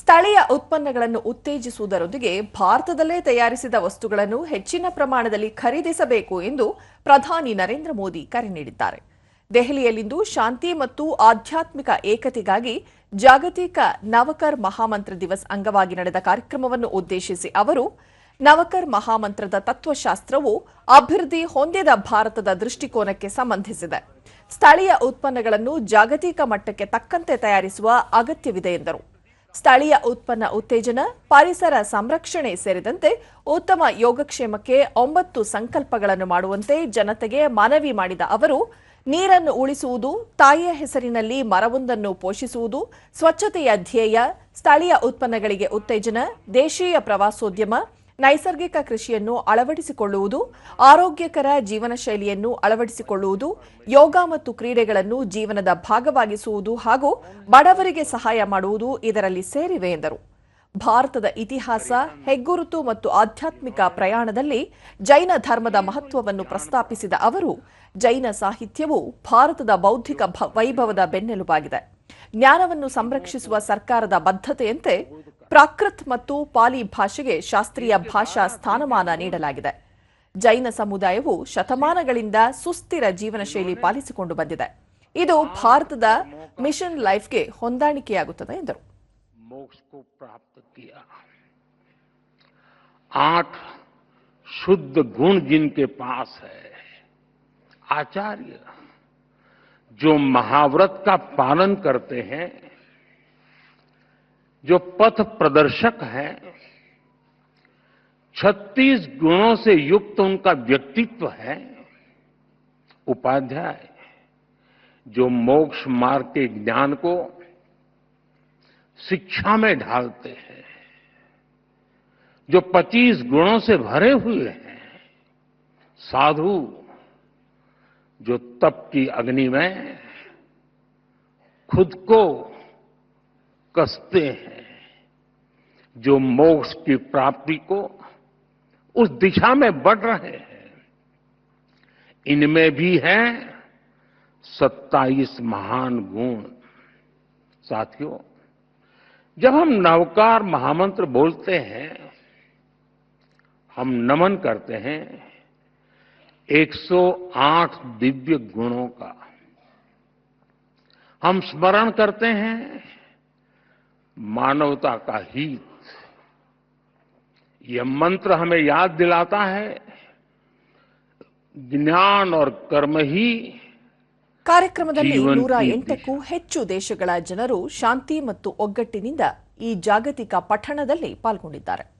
ಸ್ಥಳೀಯ ಉತ್ಪನ್ನಗಳನ್ನು ಉತ್ತೇಜಿಸುವುದರೊಂದಿಗೆ ಭಾರತದಲ್ಲೇ ತಯಾರಿಸಿದ ವಸ್ತುಗಳನ್ನು ಹೆಚ್ಚಿನ ಪ್ರಮಾಣದಲ್ಲಿ ಖರೀದಿಸಬೇಕು ಎಂದು ಪ್ರಧಾನಿ ನರೇಂದ್ರ ಮೋದಿ ಕರೆ ನೀಡಿದ್ದಾರೆ. ದೆಹಲಿಯಲ್ಲಿಂದು ಶಾಂತಿ ಮತ್ತು ಆಧ್ಯಾತ್ಮಿಕ ಏಕತೆಗಾಗಿ ಜಾಗತಿಕ ನವಕರ್ ಮಹಾಮಂತ್ರ ದಿವಸ್ ಅಂಗವಾಗಿ ನಡೆದ ಕಾರ್ಯಕ್ರಮವನ್ನು ಉದ್ದೇಶಿಸಿ ಅವರು, ನವಕರ್ ಮಹಾಮಂತ್ರದ ತತ್ವಶಾಸ್ತ್ರವು ಅಭಿವೃದ್ಧಿ ಹೊಂದಿದ ಭಾರತದ ದೃಷ್ಟಿಕೋನಕ್ಕೆ ಸಂಬಂಧಿಸಿದೆ. ಸ್ಥಳೀಯ ಉತ್ಪನ್ನಗಳನ್ನು ಜಾಗತಿಕ ಮಟ್ಟಕ್ಕೆ ತಕ್ಕಂತೆ ತಯಾರಿಸುವ ಅಗತ್ಯವಿದೆ ಎಂದರು. ಸ್ಥಳೀಯ ಉತ್ಪನ್ನ ಉತ್ತೇಜನ, ಪರಿಸರ ಸಂರಕ್ಷಣೆ ಸೇರಿದಂತೆ ಉತ್ತಮ ಯೋಗಕ್ಷೇಮಕ್ಕೆ ಒಂಬತ್ತು ಸಂಕಲ್ಪಗಳನ್ನು ಮಾಡುವಂತೆ ಜನತೆಗೆ ಮನವಿ ಮಾಡಿದ ಅವರು, ನೀರನ್ನು ಉಳಿಸುವುದು, ತಾಯಿಯ ಹೆಸರಿನಲ್ಲಿ ಮರವೊಂದನ್ನು ಪೋಷಿಸುವುದು, ಸ್ವಚ್ಛತೆಯ ಧ್ಯೇಯ, ಸ್ಥಳೀಯ ಉತ್ಪನ್ನಗಳಿಗೆ ಉತ್ತೇಜನ, ದೇಶೀಯ ಪ್ರವಾಸೋದ್ಯಮ ನೈಸರ್ಗಿಕ ಕೃಷಿಯನ್ನು ಅಳವಡಿಸಿಕೊಳ್ಳುವುದು, ಆರೋಗ್ಯಕರ ಜೀವನ ಶೈಲಿಯನ್ನು ಅಳವಡಿಸಿಕೊಳ್ಳುವುದು, ಯೋಗ ಮತ್ತು ಕ್ರೀಡೆಗಳನ್ನು ಜೀವನದ ಭಾಗವಾಗಿಸುವುದು ಹಾಗೂ ಬಡವರಿಗೆ ಸಹಾಯ ಮಾಡುವುದು ಇದರಲ್ಲಿ ಸೇರಿವೆ ಎಂದರು. ಭಾರತದ ಇತಿಹಾಸ, ಹೆಗ್ಗುರುತು ಮತ್ತು ಆಧ್ಯಾತ್ಮಿಕ ಪ್ರಯಾಣದಲ್ಲಿ ಜೈನ ಧರ್ಮದ ಮಹತ್ವವನ್ನು ಪ್ರಸ್ತಾಪಿಸಿದ ಅವರು, ಜೈನ ಸಾಹಿತ್ಯವು ಭಾರತದ ಬೌದ್ಧಿಕ ವೈಭವದ ಬೆನ್ನೆಲುಬಾಗಿದೆ. ಜ್ಞಾನವನ್ನು ಸಂರಕ್ಷಿಸುವ ಸರ್ಕಾರದ ಬದ್ಧತೆಯಂತೆ ಪ್ರಾಕೃತ್ ಮತ್ತು ಪಾಲಿ ಭಾಷೆಗೆ ಶಾಸ್ತ್ರೀಯ ಭಾಷಾ ಸ್ಥಾನಮಾನ ನೀಡಲಾಗಿದೆ ಜೈನ ಸಮುದಾಯವು ಶತಮಾನಗಳಿಂದ ಸುಸ್ಥಿರ ಜೀವನ ಶೈಲಿ ಪಾಲಿಸಿಕೊಂಡು ಬಂದಿದೆ ಇದು ಭಾರತದ ಮಿಷನ್ ಲೈಫ್ಗೆ ಹೊಂದಾಣಿಕೆಯಾಗುತ್ತದೆ ಎಂದರು मोक्ष को प्राप्त किया आठ शुद्ध गुण जिनके पास है आचार्य जो महाव्रत का पालन करते हैं जो पथ प्रदर्शक है, छत्तीस गुणों से युक्त उनका व्यक्तित्व है, उपाध्याय, जो मोक्ष मार्ग के ज्ञान को शिक्षा में ढालते हैं, जो पच्चीस गुणों से भरे हुए हैं, साधु, जो तप की अग्नि में खुद को कसते हैं। जो मोक्ष की प्राप्ति को उस दिशा में बढ़ रहे हैं। इनमें भी है सत्ताईस महान गुण। साथियों, जब हम नवकार महामंत्र बोलते हैं, हम नमन करते हैं 108 दिव्य गुणों का। हम स्मरण करते हैं मानवता का हित यह मंत्र हमें याद दिलाता है ज्ञान और कर्म ही ಕಾರ್ಯಕ್ರಮದಲ್ಲಿ ಜೀವನ್ ನೂರ ಕೀರ್ತಿ. ಎಂಟಕ್ಕೂ ಹೆಚ್ಚು ದೇಶಗಳ ಜನರು ಶಾಂತಿ ಮತ್ತು ಒಗ್ಗಟ್ಟಿನಿಂದ ಈ ಜಾಗತಿಕ ಪಠಣದಲ್ಲಿ ಪಾಲ್ಗೊಂಡಿದ್ದಾರೆ